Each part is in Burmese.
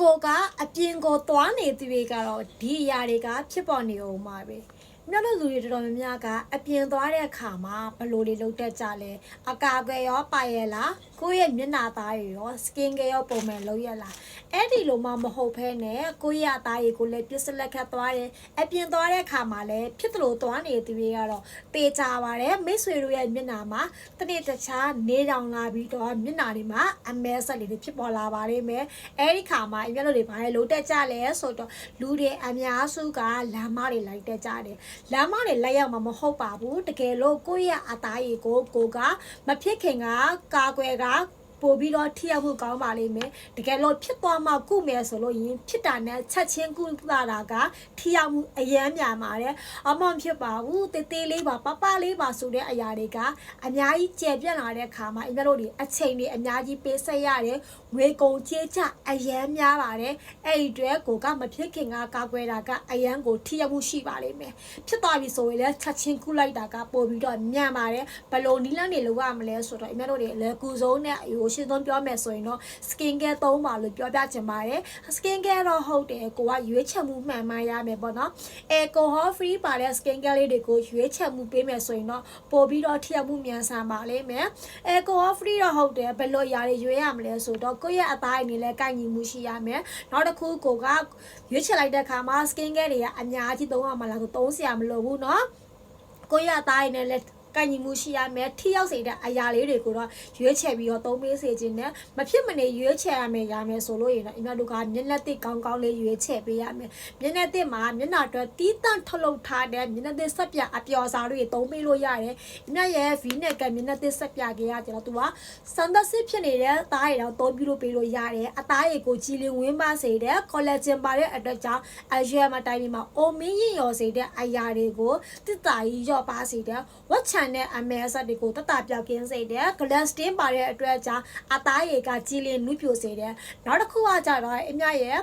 ကိုကအပြင်ကိုသွားနေသူတွေကတော့ဒီအရာတွေကဖြစ်ပေါ်နေအောင်ပါပဲမြတ်လူတွေတော်တော်များများကအပြင်သွားတဲ့အခါမှာဘယ်လိုတွေလုပ်တတ်ကြလဲအကာအကွယ်ရောပါရဲ့လား ကိုယ့်ရဲ့မျက်နှာသားတွေရော skin care ရောပုံမှန်လုပ်ရလားအဲ့ဒီလိုမှမဟုတ်ဘဲနဲ့ကိုယ့်ရဲ့အသားတွေကိုလည်းပြစ်စလက်ခတ်သွားတယ်အပြင်သွားတဲ့အခါမှာလည်းဖြစ်သလိုသွားနေသူတွေကတော့တေချာပါတယ်မိတ်ဆွေတို့ရဲ့မျက်နှာမှာတနေ့တခြားနေတောင်လာပြီးတော့မျက်နှာတွေမှာအမဲဆက်လေးတွေဖြစ်ပေါ်လာပါလိမ့်မယ်အဲ့ဒီခါမှာအမျက်တို့တွေဘာလဲလုံးတက်ကြလဲဆိုတော့လူတွေအများစုကလမ်းမတွေလိုက်တက်ကြတယ်လမ်းမတွေလိုက်ရောက်မှာမဟုတ်ပါဘူးတကယ်လို့ကိုယ့်ရဲ့အသားရည်ကိုကိုကမဖြစ်ခင်ကကာကွယ်က tá? ပို့ပြီးတော့ထိရောက်မှုကောင်းပါလိမ့်မယ်တကယ်လို့ဖြစ်သွားမှကုမယ်ဆိုလို့ရင်ဖြစ်တာနဲ့ချက်ချင်းကုသတာကထိရောက်မှုအယမ်းများပါတယ်အမှန်ဖြစ်ပါဘူးတေးသေးလေးပါပပလေးပါဆိုတဲ့အရာတွေကအများကြီးကျယ်ပြန့်လာတဲ့အခါမှာအင်္ဂလိပ်တွေအချိန်တွေအများကြီးပေးဆက်ရတယ်ငွေကုန်ကြေးချအယမ်းများပါတယ်အဲ့ဒီအတွက်ကိုကမဖြစ်ခင်ကကာကွယ်တာကအယမ်းကိုထိရောက်မှုရှိပါလိမ့်မယ်ဖြစ်သွားပြီဆိုရင်လည်းချက်ချင်းကုလိုက်တာကပို့ပြီးတော့ညံ့ပါတယ်ဘယ်လိုနီးလန်းနေလို့ရမလဲဆိုတော့အင်္ဂလိပ်တွေလည်းကူဆုံးနဲ့အယိုရှင်းဆုံးပြောမယ်ဆိုရင်တော့ skin care သုံးပါလို့ပြောပြချင်ပါတယ် skin care တော့ဟုတ်တယ်ကိုကရွေးချယ်မှုမှန်မှန်ရမယ်ပေါ့နော် alcohol free ပါတဲ့ skin care လေးတွေကိုရွေးချယ်မှုပေးမယ်ဆိုရင်တော့ပို့ပြီးတော့ထိရောက်မှုမြန်ဆန်ပါလိမ့်မယ် alcohol free တော့ဟုတ်တယ်ဘယ်လိုຢာတွေရွေးရမလဲဆိုတော့ကိုယ့်ရဲ့အသားအင်းလေးကိုက်ညီမှုရှိရမယ်နောက်တစ်ခုကိုကရွေးချယ်လိုက်တဲ့အခါမှာ skin care တွေကအများကြီးသုံးရမှာလားဆိုသုံးစရာမလိုဘူးเนาะကိုယ့်ရဲ့အသားအင်းနဲ့ လည်းကညီမှုရှိရမယ်ထိရောက်စေတဲ့အရာလေးတွေကိုတော့ရွေးချယ်ပြီးတော့သုံးပေးစေခြင်းနဲ့မဖြစ်မနေရွေးချယ်ရမယ်ရမယ်ဆိုလို့ရင်တော့အင်္ဂါတို့ကမျက်နှာတစ်ကောင်းကောင်းလေးရွေးချယ်ပေးရမယ်မျက်နှာတစ်မှာမျက်နှာအတွက်တီးတန့်ထုတ်လုပ်ထားတဲ့မျက်နှာတစ်ဆက်ပြအပျော်စာတွေသုံးပေးလို့ရတယ်အမြရဲ့ V နဲ့ကမျက်နှာတစ်ဆက်ပြကြီးကကျတော့သူကစန်ဒစစ်ဖြစ်နေတဲ့အသားရည်တော့သုံးပြီးလို့ပေးလို့ရတယ်အသားရည်ကိုကြည်လင်ဝင်းပါစေတဲ့ collagen ပါတဲ့အတွက်ကြောင့်အရွယ်မှာတိုင်းမှာအိုမင်းရင်ရော်စေတဲ့အရာတွေကိုတစ်တာကြီးရော့ပါစေတဲ့ဝက်ချန်နဲ့အမဲအဆက်တွေကိုတတပြောက်ကင်းစေတဲ့ glastin ပါတဲ့အတွက်ကြောင့်အသားရည်ကကြည်လင်နုပြိုစေတဲ့နောက်တစ်ခုကကြတော့အမြရဲ့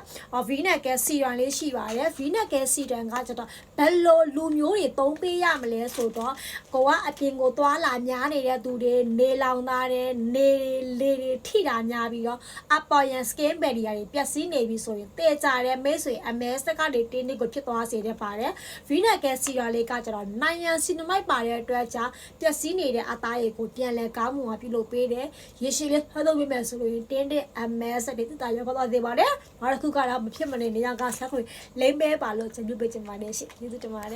V နဲ့ကစီရန်လေးရှိပါတယ် V နဲ့ကစီရန်ကကြတော့ဘယ်လိုလူမျိုးတွေသုံးပေးရမလဲဆိုတော့ကိုကအပြင်ကိုသွားလာများနေတဲ့သူတွေနေလောင်သားတဲ့နေလေတွေထိတာများပြီးတော့အပေါ်ယံ skin barrier တွေပျက်စီးနေပြီဆိုရင်တေကြတဲ့မိတ်ဆွေအမဲစက်ကတွေတင်းနစ်ကိုဖြစ်သွားစေတဲ့ပါတယ် V နဲ့ကစီရန်လေးကကြတော့နိုင်ရန်စီနမိုက်ပါတဲ့အတွက်ကြောင့်ပျက်စီးနေတဲ့အသားရည်ကိုပြန်လဲကောင်းမှုမှာပြုလုပ်ပေးတယ်ရေရှည်လေးဟောလုပ်ပေးမယ်ဆိုလို့ရင်တင်းတဲ့အမဲစက်တွေတက်တာရောက်သွားသေးပါတယ်နောက်တစ်ခုကတော့မဖြစ်မနေနေရကဆက်ခွေလိမ့်မဲပါလို့ကျွန်တော်ပြပေးချင်ပါတယ်ရှင့်ကျေးဇူးတင်ပါတယ်